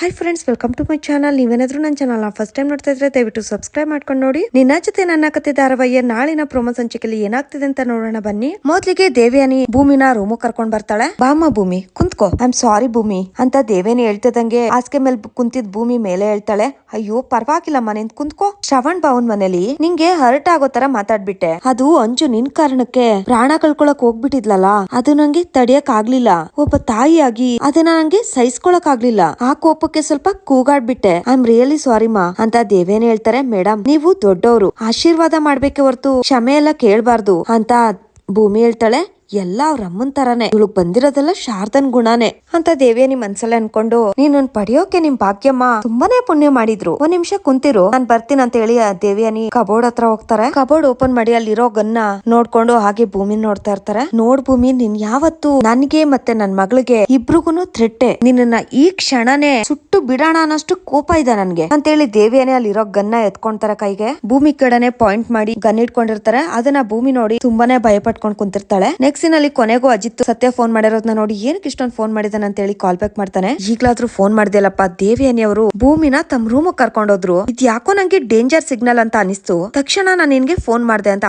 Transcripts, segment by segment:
Hi friends welcome to my channel ನೀವೇನಾದ್ರೂ ನನ್ನ channel first time ನೋಡ್ತಾ ಇದ್ರೆ ದಯವಿಟ್ಟು ಸಬ್ಸ್ಕ್ರೈಬ್ ಮಾಡ್ಕೊಂಡು ನೋಡಿ. ನಿನ್ನ ಜೊತೆ ನನ್ನ ಕತೆ ಧಾರಾವಾಹಿಯ ನಾಳಿನ ಪ್ರೊಮೋ ಸಂಚಿಕೆಯಲ್ಲಿ ಏನಾಗ್ತಿದೆ ಅಂತ ನೋಡೋಣ ಬನ್ನಿ. ಮೊದ್ಲಿಗೆ ದೇವ್ಯಾನಿ ಭೂಮಿನ ರೂಮು ಕರ್ಕೊಂಡ್ ಬರ್ತಾಳೆ. ಬಾಮ್ಮ ಭೂಮಿ, ಕುಂತ್ಕೋ. ಐ ಆಮ್ ಸಾರಿ ಭೂಮಿ, ಅಂತ ದೇವೇನಿ ಹೇಳ್ತಿದಂಗೆ ಹಾಸಿಗೆ ಮೇಲೆ ಕುಂತಿದ್ ಭೂಮಿ ಮೇಲೆ ಹೇಳ್ತಾಳೆ. ಅಯ್ಯೋ, ಪರವಾಗಿಲ್ಲ ಮನೆ ಕುಂತ್ಕೋ. ಶ್ರವಣ್ ಬಾವನ್ ಮನೇಲಿ. ನಿಂಗೆ ಹರ್ಟ್ ಆಗೋ ತರ ಮಾತಾಡ್ಬಿಟ್ಟೆ. ಅದು ಅಂಜು ನಿನ್ ಕಾರಣಕ್ಕೆ ಪ್ರಾಣ ಕಳ್ಕೊಳಕ್ ಹೋಗ್ಬಿಟ್ಟಿದ್ಲಲ್ಲ, ಅದು ನಂಗೆ ತಡಿಯಕ್ ಆಗ್ಲಿಲ್ಲ. ಒಬ್ಬ ತಾಯಿಯಾಗಿ ಅದನ್ನ ನಂಗೆ ಸಹಿಸ್ಕೊಳಕ್ ಆಗ್ಲಿಲ್ಲ. ಆ ಕೋಪಕ್ಕೆ ಸ್ವಲ್ಪ ಕೂಗಾಡ್ಬಿಟ್ಟೆ. ಐ ಆಮ್ ರಿಯಲಿ ಸಾರಿ ಮಾ ಅಂತ ದೇವೇನ್ ಹೇಳ್ತಾರೆ. ಮೇಡಮ್ ನೀವು ದೊಡ್ಡವರು ಆಶೀರ್ವಾದ ಮಾಡ್ಬೇಕೆ ಹೊರತು ಕ್ಷಮೆ ಎಲ್ಲ ಕೇಳ್ಬಾರ್ದು ಅಂತ ಭೂಮಿ ಹೇಳ್ತಾಳೆ. ಎಲ್ಲ ಅವ್ರ ಅಮ್ಮನ್ ತರಾನೇ. ಇವಳಗ್ ಬಂದಿರೋದೆಲ್ಲ ಶಾರದನ್ ಗುಣಾನೇ. ಅಂತ ದೇವೇನಿ ಮನ್ಸಲ್ಲೇ ಅನ್ಕೊಂಡು ನೀನ್ ಪಡೆಯೋಕೆ ನಿಮ್ ಭಾಗ್ಯಮ್ಮ. ತುಂಬಾನೇ ಪುಣ್ಯ ಮಾಡಿದ್ರು. ಒಂದ್ ನಿಮಿಷ ಕುಂತಿರು. ನಾನ್ ಬರ್ತೀನಿ ಅಂತ ಹೇಳಿ ಆ ದೇವಿಯಾನಿ ಕಬೋರ್ಡ್ ಹತ್ರ ಹೋಗ್ತಾರೆ. ಕಬೋರ್ಡ್ ಓಪನ್ ಮಾಡಿ ಅಲ್ಲಿರೋ ಗನ್ನ ನೋಡ್ಕೊಂಡು ಹಾಗೆ ಭೂಮಿ ನೋಡ್ತಾ ಇರ್ತಾರೆ. ನೋಡ್ ಭೂಮಿ, ನೀನ್ ಯಾವತ್ತು ನನ್ಗೆ ಮತ್ತೆ ನನ್ ಮಗಳಿಗೆ ಇಬ್ರಿಗೂನು ಥ್ರೆಟ್ಟೆ. ನಿನ್ನ ಈ ಕ್ಷಣನೇ ಸುಟ್ಟು ಬಿಡೋಣ ಅನ್ನೋಷ್ಟು ಕೋಪ ಇದೆ ನನ್ಗೆ. ಅಂತೇಳಿ ದೇವಿಯನೇ ಅಲ್ಲಿರೋ ಗನ್ನ ಎತ್ಕೊಂತಾರೆ ಕೈಗೆ. ಭೂಮಿ ಕಡೆನೆ ಪಾಯಿಂಟ್ ಮಾಡಿ ಗನ್ ಇಟ್ಕೊಂಡಿರ್ತಾರೆ. ಅದನ್ನ ಭೂಮಿ ನೋಡಿ ತುಂಬಾನೇ ಭಯ ಪಟ್ಕೊಂಡ್ ಕುಂತಿರ್ತಾಳೆ ನಲ್ಲಿ ಕೊನೆಗೂ ಅಜಿತ್ ಸತ್ಯ ಫೋನ್ ಮಾಡಿರೋದನ್ನ ನೋಡಿ ಏನಕ್ಕೆ ಇಷ್ಟೊಂದು ಫೋನ್ ಮಾಡಿದಾನೆ ಅಂತ ಹೇಳಿ ಕಾಲ್ ಬ್ಯಾಕ್ ಮಾಡ್ತಾನೆ. ಈಗ್ಲಾದ್ರೂ ಫೋನ್ ಮಾಡ್ದಿಲ್ಲಪ್ಪ ದೇವಿಯನಿ ಅವರು ಭೂಮಿನ ತಮ್ಮ ರೂಮ್ ಕರ್ಕೊಂಡೋದ್ರು. ಇದ್ ಯಾಕೋ ನಂಗೆ ಡೇಂಜರ್ ಸಿಗ್ನಲ್ ಅಂತ ಅನಿಸ್ತು. ತಕ್ಷಣ ನಾನು ನಿನ್ಗೆ ಫೋನ್ ಮಾಡ್ದೆ ಅಂತ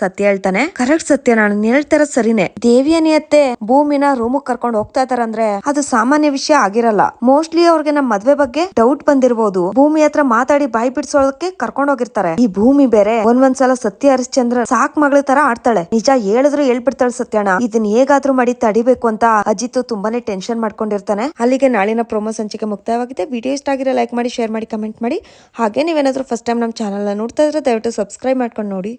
ಸತ್ಯ ಹೇಳ್ತಾನೆ. ಕರೆಕ್ಟ್ ಸತ್ಯ, ನಾನು ಹೇಳ್ತಾರ ಸರಿನೇ. ದೇವಿಯ ನಿಯತ್ತೆ ಭೂಮಿನ ರೂಮ್ ಕರ್ಕೊಂಡು ಹೋಗ್ತಾ ಇದಾರಂದ್ರೆ ಅದು ಸಾಮಾನ್ಯ ವಿಷಯ ಆಗಿರಲ್ಲ. ಮೋಸ್ಟ್ಲಿ ಅವ್ರಿಗೆ ನಮ್ ಮದ್ವೆ ಬಗ್ಗೆ ಡೌಟ್ ಬಂದಿರಬಹುದು ಭೂಮಿ ಹತ್ರ ಮಾತಾಡಿ ಬಾಯಿ ಬಿಡ್ಸೋದಕ್ಕೆ ಕರ್ಕೊಂಡ್ ಹೋಗಿರ್ತಾರೆ. ಈ ಭೂಮಿ ಬೇರೆ. ಒಂದೊಂದ್ಸಲ ಸತ್ಯ ಹರಿಶ್ಚಂದ್ರ ಸಾಕ್ ಮಗಳ ತರ ಆಡ್ತಾಳೆ. ನಿಜ ಹೇಳಿದ್ರು ಹೇಳ್ಬಿಡ್ತಾಳೆ ಸತ್ಯಣ ಇದನ್ನ ಹೇಗಾದ್ರೂ ಮಾಡಿ ತಡಿಬೇಕು ಅಂತ ಅಜಿತ್ ತುಂಬಾನೇ ಟೆನ್ಷನ್ ಮಾಡ್ಕೊಂಡಿರ್ತಾನೆ. ಅಲ್ಲಿಗೆ ನಾಳಿನ ಪ್ರೊಮೋ ಸಂಚಿಕೆ ಮುಕ್ತಾಯವಾಗಿದೆ. ವಿಡಿಯೋ ಇಷ್ಟ ಆಗಿರೋ ಲೈಕ್ ಮಾಡಿ ಶೇರ್ ಮಾಡಿ ಕಮೆಂಟ್ ಮಾಡಿ. ಹಾಗೆ ನೀವೇನಾದ್ರೂ ಫಸ್ಟ್ ಟೈಮ್ ನಮ್ಮ ಚಾನಲ್ ನೋಡ್ತಾ ಇದ್ರೆ ದಯವಿಟ್ಟು ಸಬ್ಸ್ಕ್ರೈಬ್ ಮಾಡ್ಕೊಂಡು ನೋಡಿ.